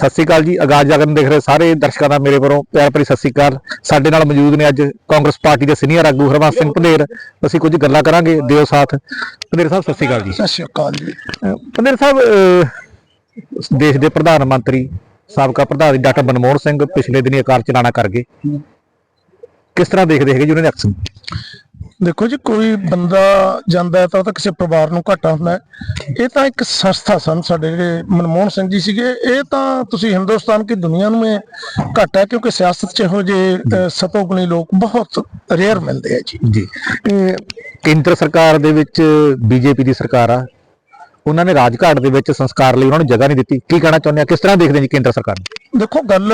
ਸਤਿ ਸ਼੍ਰੀ ਅਕਾਲ ਜੀ ਆਗਾਜ਼ ਜਗਨ ਦੇਖ ਰਹੇ ਸਾਰੇ ਦਰਸ਼ਕਾਂ ਦਾ ਮੇਰੇ ਵੱਲੋਂ ਪਿਆਰ ਭਰੀ ਸਤਿ ਸ਼੍ਰੀ ਅਕਾਲ। ਸਾਡੇ ਨਾਲ ਮੌਜੂਦ ਨੇ ਅੱਜ ਕਾਂਗਰਸ ਪਾਰਟੀ ਦੇ ਸੀਨੀਅਰ ਆਗੂ ਹਰਵੰਸ ਸਿੰਘ ਪੰਧੇਰ। ਅਸੀਂ ਕੁਝ ਗੱਲਾਂ ਕਰਾਂਗੇ ਦਿਓ ਸਾਥ। ਪੰਧੇਰ ਸਾਹਿਬ ਸਤਿ ਸ਼੍ਰੀ ਅਕਾਲ ਜੀ। ਸਤਿ ਸ਼੍ਰੀ ਅਕਾਲ ਜੀ। ਪੰਧੇਰ ਸਾਹਿਬ ਦੇਸ਼ ਦੇ ਪ੍ਰਧਾਨ ਮੰਤਰੀ ਸਾਬਕਾ ਪ੍ਰਧਾਨ ਡਾਕਟਰ ਮਨਮੋਹਨ ਸਿੰਘ ਪਿਛਲੇ ਦਿਨੀ ਅਕਾਲ ਚਲਾਣਾ ਕਰ ਗਏ। ਕਿਸ ਤਰ੍ਹਾਂ ਦੇਖਦੇ ਹੈਗੇ ਜੀ ਉਹਨਾਂ ਦੇ ਐਕਸ਼ਨ ਦੇਖੋ ਜੀ ਕੋਈ ਬੰਦਾ ਜਾਂਦਾ ਤਾਂ ਉਹ ਤਾਂ ਕਿਸੇ ਪਰਿਵਾਰ ਨੂੰ ਘਾਟਾ ਹੁੰਦਾ ਹੈ। ਇਹ ਤਾਂ ਇੱਕ ਸੰਸਥਾ ਸਨ ਸਾਡੇ ਜਿਹੜੇ ਮਨਮੋਹਨ ਸਿੰਘ ਜੀ ਸੀਗੇ। ਇਹ ਤਾਂ ਤੁਸੀਂ ਹਿੰਦੁਸਤਾਨ ਕੀ ਦੁਨੀਆ ਨੂੰ ਇਹ ਘਾਟਾ ਹੈ ਕਿਉਂਕਿ ਸਿਆਸਤ 'ਚ ਇਹੋ ਜਿਹੇ ਸਤੋਗੁਣੀ ਲੋਕ ਬਹੁਤ ਰੇਅਰ ਮਿਲਦੇ ਆ ਜੀ। ਜੀ। ਕੇਂਦਰ ਸਰਕਾਰ ਦੇ ਵਿੱਚ ਬੀਜੇਪੀ ਦੀ ਸਰਕਾਰ ਆ। ਉਹਨਾਂ ਨੇ ਰਾਜਘਾਟ ਦੇ ਵਿੱਚ ਸੰਸਕਾਰ ਲਈ ਉਹਨਾਂ ਨੂੰ ਜਗ੍ਹਾ ਨਹੀਂ ਦਿੱਤੀ। ਕੀ ਕਹਿਣਾ ਚਾਹੁੰਦੇ ਆ? ਕਿਸ ਤਰ੍ਹਾਂ ਦੇਖਦੇ ਜੀ ਕੇਂਦਰ ਸਰਕਾਰ ਨੂੰ? ਦੇਖੋ ਗੱਲ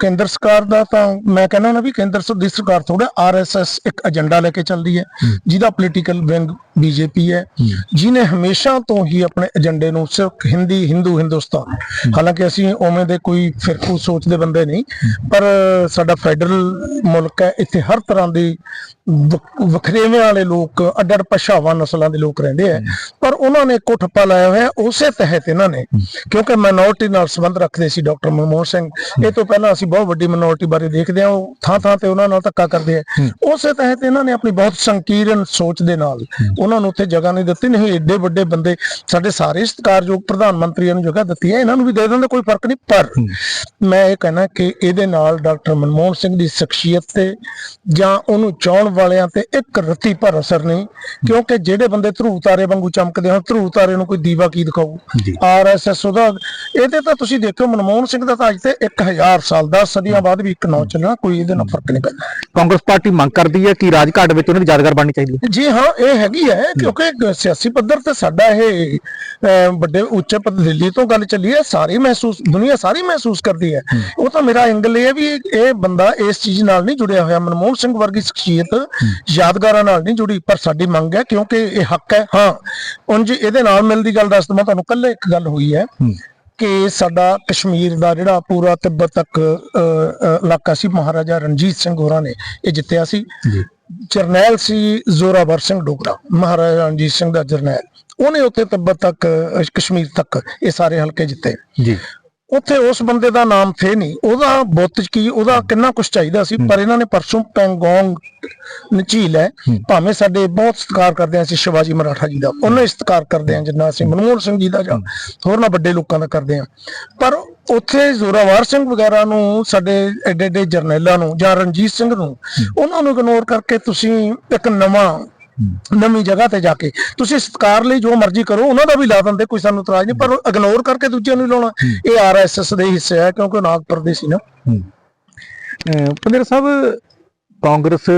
ਕੇਂਦਰ ਸਰਕਾਰ ਦਾ ਤਾਂ ਮੈਂ ਕਹਿੰਦਾ ਨਾ ਵੀ ਕੇਂਦਰ ਦੀ ਸਰਕਾਰ ਥੋੜਾ ਆਰਐਸਐਸ ਇੱਕ ਏਜੰਡਾ ਲੈ ਕੇ ਚੱਲਦੀ ਹੈ। ਜਿਹਦਾ ਪੋਲੀਟੀਕਲ ਵਿੰਗ ਬੀਜੇਪੀ ਹੈ। ਜਿਨੇ ਹਮੇਸ਼ਾ ਤੋਂ ਹੀ ਆਪਣੇ ਏਜੰਡੇ ਨੂੰ ਸਿਰਫ ਹਿੰਦੀ ਹਿੰਦੂ ਹਿੰਦੁਸਤਾਨ ਹਾਲਾਂਕਿ ਅਸੀਂ ਉਵੇਂ ਦੇ ਕੋਈ ਫਿਰਕੂ ਸੋਚਦੇ ਬੰਦੇ ਨਹੀਂ ਪਰ ਸਾਡਾ ਫੈਡਰਲ ਮੁਲਕ ਹੈ ਇੱਥੇ ਹਰ ਤਰ੍ਹਾਂ ਦੀ ਵਖ- ਵਖਰੇਵੇਂ ਵਾਲੇ ਲੋਕ ਅੱਡ-ਅੱਡ ਭਾਸ਼ਾਵਾਂ ਨਸਲਾਂ ਦੇ ਲੋਕ ਰਹਿੰਦੇ ਆ ਪਰ ਉਹਨਾਂ ਨੇ ਇੱਕੋ ਠੱਪਾ ਲਾਇਆ ਹੋਇਆ ਉਸੇ ਤਹਿਤ ਇਹਨਾਂ ਨੇ ਕਿਉਂਕਿ ਮਾਈਨੋਰਟੀ ਨਾਲ ਸੰਬੰਧ ਰੱਖਦੇ ਸੀ ਡਾਕਟਰ ਮਨਮੋਹਨ ਸਿੰਘ। ਇਹ ਤੋਂ ਪਹਿਲਾਂ ਅਸੀਂ ਬਹੁਤ ਵੱਡੀ ਮਿਨੋਰਟੀ ਬਾਰੇ ਦੇਖਦੇ ਹਾਂ ਉਹ ਥਾਂ ਥਾਂ ਤੇ ਉਹਨਾਂ ਨਾਲ ਧੱਕਾ ਕਰਦੇ ਆ। ਉਸੇ ਤਹਿਤ ਇਹਨਾਂ ਨੇ ਆਪਣੀ ਬਹੁਤ ਸੰਕੀਰਨ ਸੋਚ ਦੇ ਨਾਲ ਉਹਨਾਂ ਨੂੰ ਉੱਥੇ ਜਗ੍ਹਾ ਨਹੀਂ ਦਿੱਤੀ ਨਹੀਂ ਏਡੇ ਵੱਡੇ ਬੰਦੇ ਸਾਡੇ ਸਾਰੇ ਸਤਿਕਾਰਯੋਗ ਪ੍ਰਧਾਨ ਮੰਤਰੀਆਂ ਨੂੰ ਜਗ੍ਹਾ ਦਿੱਤੀ ਹੈ ਇਹਨਾਂ ਨੂੰ ਵੀ ਦੇ ਦਿੰਦੇ ਕੋਈ ਫ਼ਰਕ ਨਹੀਂ। ਪਰ ਮੈਂ ਇਹ ਕਹਿਣਾ ਕਿ ਇਹਦੇ ਨਾਲ ਡਾਕਟਰ ਮਨਮੋਹਨ ਸਿੰਘ ਦੀ ਸ਼ਖਸੀਅਤ ਤੇ ਜਾਂ ਉਹਨੂੰ ਚਾਹਣ ਵਾਲਿਆਂ ਤੇ ਇੱਕ ਰੱਤੀ ਭਰ ਅਸਰ ਨਹੀਂ ਕਿਉਂਕਿ ਜਿਹੜੇ ਬੰਦੇ ਧਰੂ ਤਾਰੇ ਵਾਂਗੂ ਚਮਕਦੇ ਹਨ ਧਰੂ ਤਾਰੇ ਨੂੰ ਕੋਈ ਦੀਵਾ ਕੀ ਦਿਖਾਊ? ਜੀ। ਆਰਐਸਐਸ ਉਹਦਾ ਇਹਦੇ ਤਾਂ ਤੁਸੀਂ ਦੇਖੋ ਮਨਮੋਹਨ ਸਿੰਘ ਦਾ ਤਾਂ ਅੱਜ ਤੇ 1000 ਸਾਲ 10 ਸਦੀਆਂ ਬਾਅਦ ਵੀ ਇੱਕ ਨੌ ਚੱਲਣਾ ਕੋਈ ਇਹਦੇ ਨਾਲ ਫ਼ਰਕ ਨਹੀਂ ਪੈਂਦਾ। ਕਾਂਗਰਸ ਪਾਰਟੀ ਮੰਗ ਕਰਦੀ ਹੈ ਕਿ ਰਾਜਘਾਟ ਵਿੱਚ ਉਹਨਾਂ ਦੀ ਯਾਦਗਾਰ ਬਣਨੀ ਚਾਹੀਦੀ ਹੈ। ਜੀ ਹਾਂ ਇਹ ਹੈਗੀ ਹੈ ਕਿਉਂਕਿ ਸਿਆਸੀ ਪੱਧਰ ਤੇ ਸਾਡਾ ਇਹ ਵੱਡੇ ਉੱਚੇ ਪਦ ਦਿੱਲੀ ਤੋਂ ਗੱਲ ਚੱਲੀ ਹੈ ਸਾਰੀ ਮਹਿਸੂਸ ਦੁਨੀਆ ਸਾਰੀ ਮਹਿਸੂਸ ਕਰਦੀ ਹੈ। ਉਹ ਤਾਂ ਮੇਰਾ ਐਂਗਲ ਇਹ ਵੀ ਇਹ ਬੰਦਾ ਇਸ ਚੀਜ਼ ਨਾਲ ਨਹੀਂ ਜੁੜਿਆ ਹੋਇਆ ਮਨਮੋਹਨ ਸਿੰਘ ਵਰਗੀ ਸ਼ਖਸੀਅਤ ਯਾਦਗਾਰਾਂ ਨਾਲ ਨਹੀਂ ਜੁੜੀ ਪਰ ਸਾਡੀ ਮੰਗ ਹੈ ਕਿਉਂਕਿ ਇਹ ਹੱਕ ਹੈ। ਹਾਂ ਉਂਝ ਇਹਦੇ ਨਾਲ ਮਿਲਦੀ ਗੱਲ ਦੱਸ ਦਵਾਂ ਤੁਹਾਨੂੰ ਕੱਲੇ ਇੱਕ ਗੱਲ ਹੋਈ ਹੈ। ਕਿ ਸਾਡਾ ਕਸ਼ਮੀਰ ਦਾ ਜਿਹੜਾ ਪੂਰਾ ਤਿੱਬਤ ਤੱਕ ਇਲਾਕਾ ਸੀ ਮਹਾਰਾਜਾ ਰਣਜੀਤ ਸਿੰਘ ਹੋਰਾਂ ਨੇ ਇਹ ਜਿੱਤਿਆ ਸੀ। ਜਰਨੈਲ ਸੀ ਜ਼ੋਰਾਵਰ ਸਿੰਘ ਡੋਗਰਾ ਮਹਾਰਾਜਾ ਰਣਜੀਤ ਸਿੰਘ ਦਾ ਜਰਨੈਲ। ਉਹਨੇ ਉੱਥੇ ਤਿੱਬਤ ਤੱਕ ਕਸ਼ਮੀਰ ਤੱਕ ਇਹ ਸਾਰੇ ਹਲਕੇ ਜਿੱਤੇ। ਜੀ। ਉੱਥੇ ਉਸ ਬੰਦੇ ਦਾ ਨਾਮ ਥੇ ਨਹੀਂ। ਉਹਦਾ ਬੁੱਤ ਕੀ ਉਹਦਾ ਕਿੰਨਾ ਕੁਝ ਚਾਹੀਦਾ ਸੀ ਪਰ ਇਹਨਾਂ ਨੇ ਪਰਸੋਂ ਪੈਂਗੋਂਗ ਨਝੀਲ ਹੈ। ਭਾਵੇਂ ਸਾਡੇ ਬਹੁਤ ਸਤਿਕਾਰ ਕਰਦੇ ਹਾਂ ਅਸੀਂ ਸ਼ਿਵਾਜੀ ਮਰਾਠਾ ਜੀ ਦਾ ਉਹਨਾਂ ਸਤਿਕਾਰ ਕਰਦੇ ਹਾਂ ਜਿੰਨਾ ਅਸੀਂ ਮਨਮੋਹਨ ਸਿੰਘ ਜੀ ਦਾ ਜਾਂ ਹੋਰਨਾਂ ਵੱਡੇ ਲੋਕਾਂ ਦਾ ਕਰਦੇ ਹਾਂ। ਪਰ ਉੱਥੇ ਜ਼ੋਰਾਵਰ ਸਿੰਘ ਵਗੈਰਾ ਨੂੰ ਸਾਡੇ ਐਡੇ ਐਡੇ ਜਰਨੈਲਾਂ ਨੂੰ ਜਾਂ ਰਣਜੀਤ ਸਿੰਘ ਨੂੰ ਉਹਨਾਂ ਨੂੰ ਇਗਨੋਰ ਕਰਕੇ ਤੁਸੀਂ ਇੱਕ ਨਵਾਂ ਨਵੀਂ ਜਗ੍ਹਾ ਤੇ ਜਾ ਕੇ। ਤੁਸੀਂ ਸਤਕਾਰ ਲਈ ਜੋ ਮਰਜ਼ੀ ਕਰੋ ਉਹਨਾਂ ਦਾ ਵੀ ਲਾ ਦਿੰਦੇ ਕੋਈ ਸਾਨੂੰ ਇਤਰਾਜ਼ ਨਹੀਂ। ਪਰ ਇਗਨੋਰ ਕਰਕੇ ਦੂਜਿਆਂ ਨੂੰ ਲਾਉਣਾ। ਇਹ ਆਰਐਸਐਸ ਦੇ ਹਿੱਸੇ ਹੈ ਕਿਉਂਕਿ ਨਾਗਪੁਰ ਦੇ ਸੀ ਨਾ। ਪੰਦੇਰ ਸਾਹਿਬ ਕਾਂਗਰਸ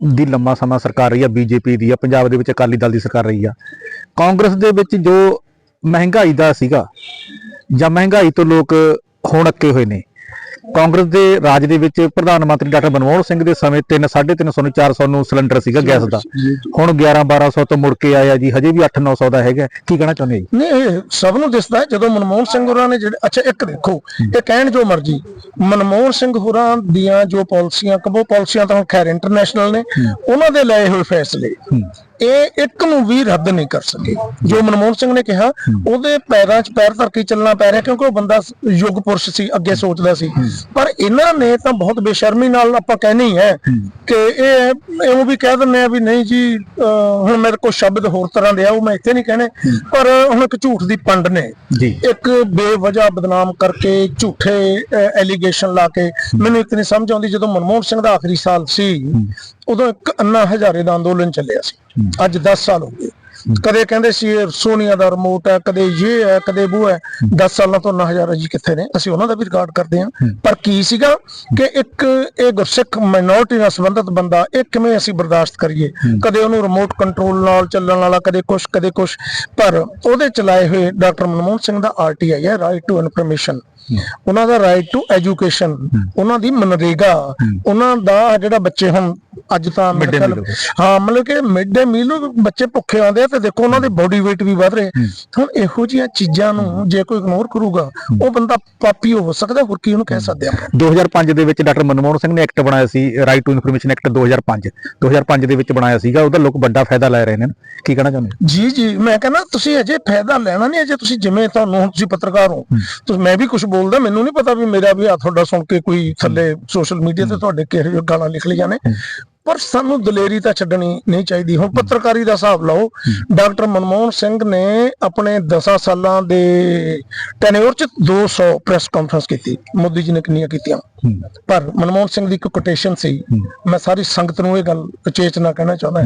ਦੀ ਲੰਮਾ ਸਮਾਂ ਸਰਕਾਰ ਰਹੀ ਆ ਬੀਜੇਪੀ ਦੀ ਆ ਪੰਜਾਬ ਦੇ ਵਿੱਚ ਅਕਾਲੀ ਦਲ ਦੀ ਸਰਕਾਰ ਰਹੀ ਆ। ਕਾਂਗਰਸ ਦੇ ਵਿੱਚ ਜੋ ਮਹਿੰਗਾਈ ਦਾ ਸੀਗਾ ਜਾਂ ਮਹਿੰਗਾਈ ਤੋਂ ਲੋਕ ਹੁਣ ਅੱਕੇ ਹੋਏ ਨੇ ਕਾਂਗਰਸ ਦੇ ਰਾਜ ਦੇ ਵਿੱਚ ਪ੍ਰਧਾਨ ਮੰਤਰੀ ਡਾਕਟਰ ਮਨਮੋਹਨ ਸਿੰਘ ਦੇ ਸਮੇਂ 3 350 ਨੂੰ 400 ਨੂੰ ਸਿਲੰਡਰ ਸੀਗਾ ਗੈਸ ਦਾ। ਹੁਣ 11 1200 ਤੋਂ ਮੁੜ ਕੇ ਆਇਆ ਜੀ। ਹਜੇ ਵੀ 8 900 ਦਾ ਹੈਗਾ। ਕੀ ਕਹਿਣਾ ਚਾਹੁੰਦੇ ਜੀ? ਨਹੀਂ ਇਹ ਸਭ ਨੂੰ ਦਿਸਦਾ ਹੈ ਜਦੋਂ ਮਨਮੋਹਨ ਸਿੰਘ ਹੋਰਾਂ ਨੇ ਜਿਹੜੇ ਅੱਛਾ ਇੱਕ ਦੇਖੋ ਇਹ ਕਹਿਣ ਜੋ ਮਰਜ਼ੀ। ਮਨਮੋਹਨ ਸਿੰਘ ਹੋਰਾਂ ਦੀਆਂ ਜੋ ਪਾਲਿਸੀਆਂ ਕਬੋ ਪਾਲਿਸੀਆਂ ਤਾਂ ਖੈਰ ਇੰਟਰਨੈਸ਼ਨਲ ਨੇ। ਉਹਨਾਂ ਦੇ ਲਏ ਹੋਏ ਫੈਸਲੇ। ਇਹ ਇੱਕ ਨੂੰ ਵੀ ਰੱਦ ਨਹੀਂ ਕਰ ਸਕੇ। ਜੋ ਮਨਮੋਹਨ ਸਿੰਘ ਨੇ ਕਿਹਾ ਉਹਦੇ ਪੈਰਾਂ 'ਚ ਪੈਰ ਧਰ ਕੇ ਚੱਲਣਾ ਪੈ ਰਿਹਾ ਕਿਉਂਕਿ ਉਹ ਬੰਦਾ ਯੁੱਗ ਪੁਰਸ਼ ਸੀ ਅੱਗੇ ਸੋਚਦਾ ਸੀ। ਪਰ ਇਹਨਾਂ ਨੇ ਤਾਂ ਬਹੁਤ ਬੇਸ਼ਰਮੀ ਨਾਲ ਆਪਾਂ ਕਹਿਣੀ ਹੈ ਕਿ ਇਹ ਇਹ ਵੀ ਕਹਿ ਦਿੰਦੇ ਆ ਵੀ ਨਹੀਂ ਜੀ ਹੁਣ ਮੇਰੇ ਕੋਲ ਸ਼ਬਦ ਹੋਰ ਤਰ੍ਹਾਂ ਦੇ ਆ ਉਹ ਮੈਂ ਇੱਥੇ ਨਹੀਂ ਕਹਿਣੇ। ਪਰ ਹੁਣ ਇੱਕ ਝੂਠ ਦੀ ਪੰਡ ਨੇ। ਇੱਕ ਬੇਵਜ੍ਹਾ ਬਦਨਾਮ ਕਰਕੇ ਝੂਠੇ ਐਲੀਗੇਸ਼ਨ ਲਾ ਕੇ। ਮੈਨੂੰ ਇੱਕ ਨਹੀਂ ਸਮਝ ਆਉਂਦੀ ਜਦੋਂ ਮਨਮੋਹਨ ਸਿੰਘ ਦਾ ਆਖਰੀ ਸਾਲ ਸੀ। ਉਦੋਂ ਇੱਕ ਅੰਨਾ ਹਜ਼ਾਰੇ ਦਾ ਅੰਦੋਲਨ ਚੱਲਿਆ ਸੀ। ਅੱਜ 10 ਸਾਲ ਹੋ ਗਏ। ਕਦੇ ਕਹਿੰਦੇ ਸੀ ਇਹ ਸੋਨੀਆ ਦਾ ਰਿਮੋਟ ਹੈ ਕਦੇ ਇਹ ਹੈ ਕਦੇ ਉਹ ਹੈ। 10 ਸਾਲਾਂ ਤੋਂ ਅੰਨਾ ਹਜ਼ਾਰਾ ਜੀ ਕਿੱਥੇ ਨੇ? ਅਸੀਂ ਉਹਨਾਂ ਦਾ ਵੀ ਰਿਕਾਰਡ ਕਰਦੇ ਹਾਂ। ਪਰ ਕੀ ਸੀਗਾ ਕਿ ਇੱਕ ਇਹ ਗੁਰਸਿੱਖ ਮਾਈਨੋਰਟੀ ਨਾਲ ਸੰਬੰਧਿਤ ਬੰਦਾ ਇਹ ਕਿਵੇਂ ਅਸੀਂ ਬਰਦਾਸ਼ਤ ਕਰੀਏ? ਕਦੇ ਉਹਨੂੰ ਰਿਮੋਟ ਕੰਟਰੋਲ ਨਾਲ ਚੱਲਣ ਵਾਲਾ ਕਦੇ ਕੁਛ ਕਦੇ ਕੁਛ। ਪਰ ਉਹਦੇ ਚਲਾਏ ਹੋਏ ਡਾਕਟਰ ਮਨਮੋਹਨ ਸਿੰਘ ਦਾ ਆਰਟੀਆਈ ਹੈ ਰਾਈਟ ਟੂ ਇਨਫੋਰਮੇਸ਼ਨ ਉਹਨਾਂ ਦਾ ਰਾਈਟ ਟੂ ਐਜੂਕੇਸ਼ਨ ਉਹਨਾਂ ਦੀ ਮਨਰੇਗਾ। ਉਹਨਾਂ ਦਾ ਜਿਹੜਾ ਬੱਚੇ ਹੁਣ ਅੱਜ ਤਾਂ ਮੇਰੇ Mid day ਖਿਆਲ- meal ਹਾਂ ਮਤਲਬ ਕਿ ਮਿਡ ਡੇ ਮੀਲ ਨੂੰ ਬੱਚੇ ਭੁੱਖੇ ਆਉਂਦੇ ਆ ਤੇ ਦੇਖੋ ਉਹਨਾਂ ਦੇ ਬੋਡੀ weight ਵੀ ਵਧ ਰਹੇ। ਹੁਣ ਇਹੋ ਜਿਹੀਆਂ ਚੀਜ਼ਾਂ ਨੂੰ ਜੇ ਕੋਈ ਇਗਨੋਰ ਕਰੂਗਾ ਉਹ ਬੰਦਾ ਪਾਪੀ ਹੋ ਸਕਦਾ ਹੋਰ ਕੀ ਉਹਨੂੰ ਕਹਿ ਸਕਦੇ ਆਪਾਂ? 2005 ਦੇ ਵਿੱਚ ਡਾਕਟਰ ਮਨਮੋਹਨ ਸਿੰਘ ਨੇ ਐਕਟ ਬਣਾਇਆ ਸੀ ਰਾਈਟ ਟੂ ਇਨਫੋਰਮੇਸ਼ਨ ਐਕਟ 2005 2005 ਦੇ ਵਿੱਚ ਬਣਾਇਆ ਸੀਗਾ ਉਹਦਾ ਲੋਕ ਵੱਡਾ ਫਾਇਦਾ ਲੈ ਰਹੇ ਨੇ ਕੀ ਕਹਿਣਾ ਚਾਹੁੰਦੇ? ਜੀ ਜੀ ਮੈਂ ਕਹਿੰਦਾ ਤੁਸੀਂ ਅਜੇ ਫਾਇਦਾ ਲੈਣਾ ਨਹੀਂ ਅਜੇ ਤੁਸੀਂ ਜਿਵੇਂ ਤੁਹਾਨੂੰ ਹੁਣ ਤੁਸੀਂ ਪੱਤਰਕਾਰ ਹੋ ਤੁਸੀਂ ਮੈਂ ਵੀ ਕੁਝ ਬੋਲਦਾ ਮੈਨੂੰ ਨਹੀਂ ਪਤਾ ਵੀ ਮੇਰਾ ਵੀ ਆ ਤੁਹਾਡਾ ਸੁਣ ਕੇ ਕੋਈ ਥੱਲੇ ਸੋਸ਼ਲ ਮੀਡੀਆ ਤੇ ਤੁਹਾਡੇ ਕਿਹੜੇ ਜਿਹੇ ਗਾਲਾਂ ਲਿਖ ਲਈਆਂ ਨੇ ਪਰ ਸਾਨੂੰ ਦਲੇਰੀ ਤਾਂ ਛੱਡਣੀ ਨਹੀਂ ਚਾਹੀਦੀ। ਹੁਣ ਪੱਤਰਕਾਰੀ ਦਾ ਹਿਸਾਬ ਲਓ, ਡਾਕਟਰ ਮਨਮੋਹਨ ਸਿੰਘ ਨੇ ਆਪਣੇ 10 ਸਾਲਾਂ ਦੇ ਟੈਨਿਓਰ ਚ 200 ਪ੍ਰੈਸ ਕਾਨਫਰੰਸ ਕੀਤੀ। ਮੋਦੀ ਜੀ ਨੇ ਕਿੰਨੀਆਂ ਕੀਤੀਆਂ? ਪਰ ਮਨਮੋਹਨ ਸਿੰਘ ਦੀ ਇੱਕ ਕੋਟੇਸ਼ਨ ਸੀ, ਮੈਂ ਸਾਰੀ ਸੰਗਤ ਨੂੰ ਇਹ ਗੱਲ ਉਚੇਚਨਾ ਕਹਿਣਾ ਚਾਹੁੰਦਾ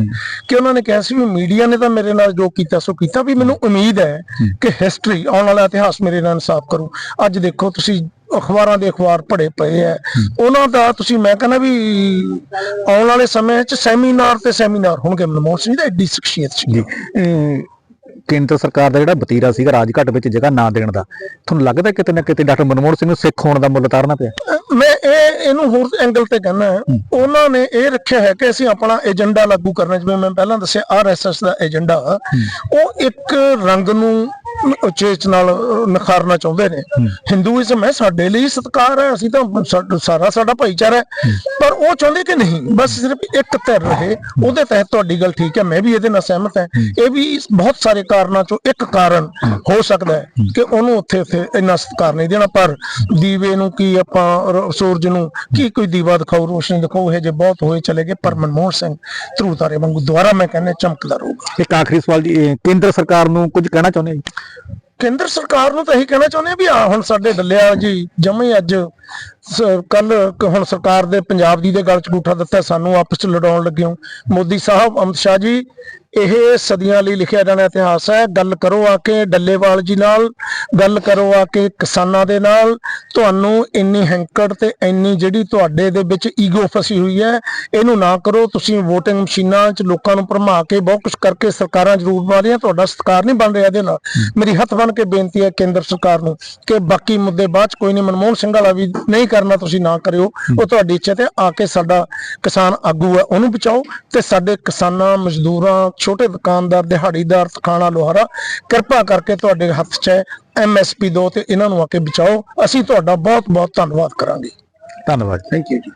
ਕਿ ਉਹਨਾਂ ਨੇ ਕਿਹਾ ਸੀ ਵੀ ਮੀਡੀਆ ਨੇ ਤਾਂ ਮੇਰੇ ਨਾਲ ਜੋ ਕੀਤਾ ਸੋ ਕੀਤਾ, ਵੀ ਮੈਨੂੰ ਉਮੀਦ ਹੈ ਕਿ ਹਿਸਟਰੀ ਆਉਣ ਵਾਲਾ ਇਤਿਹਾਸ ਮੇਰੇ ਨਾਲ ਇਨਸਾਫ ਕਰੂ। ਅੱਜ ਦੇਖੋ ਤੁਸੀਂ ਅਖਬਾਰਾਂ ਦੇ ਅਖਬਾਰ ਪੜੇ ਪਏ ਐ। ਉਹਨਾਂ ਦਾ ਤੁਸੀਂ ਮੈਂ ਕਹਿੰਦਾ ਵੀ ਆਉਣ ਵਾਲੇ ਸਮੇਂ 'ਚ ਸੈਮੀਨਾਰ ਤੇ ਸੈਮੀਨਾਰ ਹੋਣਗੇ ਮਨਮੋਹਨ ਸਿੰਘ ਦਾ ਐਡੀ ਸ਼ਖਸੀਅਤ ਸੀ। ਕੇਂਦਰ ਸਰਕਾਰ ਦਾ ਜਿਹੜਾ ਵਤੀਰਾ ਸੀਗਾ ਰਾਜਘਾਟ ਵਿੱਚ ਜਗ੍ਹਾ ਨਾ ਦੇਣ ਦਾ ਤੁਹਾਨੂੰ ਲੱਗਦਾ ਕਿਤੇ ਨਾ ਕਿਤੇ ਡਾਕਟਰ ਮਨਮੋਹਨ ਸਿੰਘ ਨੂੰ ਸਿੱਖ ਹੋਣ ਦਾ ਮੁੱਲ ਉਤਾਰਨਾ ਪਿਆ? ਮੈਂ ਇਹ ਇਹਨੂੰ ਹੋਰ ਐਂਗਲ ਤੇ ਕਹਿੰਦਾ ਉਹਨਾਂ ਨੇ ਇਹ ਰੱਖਿਆ ਹੈ ਕਿ ਅਸੀਂ ਆਪਣਾ ਏਜੰਡਾ ਲਾਗੂ ਕਰਨਾ ਜਿਵੇਂ ਮੈਂ ਪਹਿਲਾਂ ਦੱਸਿਆ ਆਰਐਸਐਸ ਦਾ ਏਜੰਡਾ। ਉਹ ਇੱਕ ਰੰਗ ਨੂੰ ਉਚੇਚ ਨਾਲ ਨਿਖਾਰਨਾ ਚਾਹੁੰਦੇ ਨੇ। ਹਿੰਦੂਇਜ਼ਮ ਹੈ ਸਾਡੇ ਲਈ ਸਤਕਾਰ ਹੈ ਅਸੀਂ ਤਾਂ ਸਾਰਾ ਸਾਡਾ ਭਾਈਚਾਰਾ ਹੈ। ਪਰ ਉਹ ਚਾਹੁੰਦੇ ਕਿ ਨਹੀਂ ਬਸ ਸਿਰਫ ਇੱਕ ਧਿਰ ਰਹੇ ਉਹਦੇ ਤਹਿਤ ਤੁਹਾਡੀ ਗੱਲ ਠੀਕ ਹੈ ਮੈਂ ਵੀ ਇਹਦੇ ਨਾਲ ਸਹਿਮਤ ਹਾਂ। ਇਹ ਵੀ ਬਹੁਤ ਸਾਰੇ ਕਾਰਨਾਂ ਚੋਂ ਇੱਕ ਕਾਰਨ ਹੋ। ਸਕਦਾ ਹੈ ਕਿ ਉਹਨੂੰ ਉੱਥੇ ਉੱਥੇ ਇੰਨਾ ਸਤਿਕਾਰ ਨਹੀਂ ਦੇਣਾ। ਪਰ ਦੀਵੇ ਨੂੰ ਕੀ ਆਪਾਂ ਸੂਰਜ ਨੂੰ ਕੀ ਕੋਈ ਦੀਵਾ ਦਿਖਾਓ ਰੋਸ਼ਨੀ ਦਿਖਾਓ ਇਹ ਜੇ ਬਹੁਤ ਹੋਏ ਚਲੇ ਗਏ। ਪਰ ਮਨਮੋਹਨ ਸਿੰਘ ਧਰੂ ਤਾਰੇ ਵਾਂਗੂ ਦੁਬਾਰਾ ਮੈਂ ਕਹਿੰਦਾ ਚਮਕਦਾ ਰਹੂਗਾ। ਇੱਕ ਆਖਰੀ ਸਵਾਲ ਜੀ ਕੇਂਦਰ ਸਰਕਾਰ ਨੂੰ ਕੁਝ ਕਹਿਣਾ ਚਾਹੁੰਦੇ ਜੀ? ਕੇਂਦਰ ਸਰਕਾਰ ਨੂੰ ਤਾਂ ਇਹੀ ਕਹਿਣਾ ਚਾਹੁੰਦੇ ਆ ਵੀ ਆ ਹੁਣ ਸਾਡੇ ਡੱਲਿਆ ਜੀ ਜਮੇ ਅੱਜ ਕੱਲ ਹੁਣ ਸਰਕਾਰ ਦੇ ਪੰਜਾਬ ਦੀ ਦੇ ਗੱਲ ਚ ਗੂਠਾ ਦਿੱਤਾ ਸਾਨੂੰ ਆਪਸ ਚ ਲੜਾਉਣ ਲੱਗਿਓ। ਮੋਦੀ ਸਾਹਿਬ, ਅਮਿਤ ਸ਼ਾਹ ਜੀ ਇਹ ਸਦੀਆਂ ਲਈ ਲਿਖਿਆ ਜਾਣਾ ਇਤਿਹਾਸ ਹੈ। ਗੱਲ ਕਰੋ ਆ ਕੇ ਡੱਲੇਵਾਲ ਜੀ ਨਾਲ, ਗੱਲ ਕਰੋ ਆ ਕੇ ਕਿਸਾਨਾਂ ਦੇ ਨਾਲ। ਤੁਹਾਨੂੰ ਇੰਨੀ ਹੈਂਕੜ ਤੇ ਇੰਨੀ ਜਿਹੜੀ ਤੁਹਾਡੇ ਦੇ ਵਿੱਚ ਈਗੋ ਫਸੀ ਹੋਈ ਹੈ, ਇਹਨੂੰ ਨਾ ਕਰੋ। ਤੁਸੀਂ VOTING ਮਸ਼ੀਨਾਂ 'ਚ ਲੋਕਾਂ ਨੂੰ ਭਰਮਾ ਕੇ ਬਹੁਤ ਕੁਝ ਕਰਕੇ ਸਰਕਾਰਾਂ ਜ਼ਰੂਰ ਬਣਾ ਰਹੀਆਂ। ਤੁਹਾਡਾ ਸਤਿਕਾਰ ਨਹੀਂ ਬਣ ਰਿਹਾ ਇਹਦੇ ਨਾਲ। ਮੇਰੀ ਹੱਥ ਬਣ ਕੇ ਬੇਨਤੀ ਹੈ ਕੇਂਦਰ ਸਰਕਾਰ ਨੂੰ ਕਿ ਬਾਕੀ ਮੁੱਦੇ ਬਾਅਦ 'ਚ ਕੋਈ ਨਹੀਂ, ਮਨਮੋਹਨ ਸਿੰਘ ਵਾਲਾ ਵੀ ਨਹੀਂ ਕਰਨਾ, ਤੁਸੀਂ ਨਾ ਕਰਿਓ। ਉਹ ਤੁਹਾਡੀ ਇੱਛਾ ਤੇ ਆ ਕੇ ਸਾਡਾ ਕਿਸਾਨ ਆਗੂ ਹੈ, ਉਹਨੂੰ ਬਚਾਓ ਤੇ ਸਾਡੇ ਕਿਸਾਨਾਂ, ਮਜ਼ਦੂਰਾਂ ਛੋਟੇ ਦੁਕਾਨਦਾਰ ਦਿਹਾੜੀਦਾਰ ਤਖਾਣਾ ਲੋਹਾਰਾ ਕਿਰਪਾ ਕਰਕੇ ਤੁਹਾਡੇ ਹੱਥ 'ਚ ਹੈ ਐਮਐਸਪੀ ਦੋ ਤੇ ਇਹਨਾਂ ਨੂੰ ਆ ਕੇ ਬਚਾਓ। ਅਸੀਂ ਤੁਹਾਡਾ ਬਹੁਤ ਬਹੁਤ ਧੰਨਵਾਦ ਕਰਾਂਗੇ। ਧੰਨਵਾਦ। ਥੈਂਕ ਯੂ ਜੀ।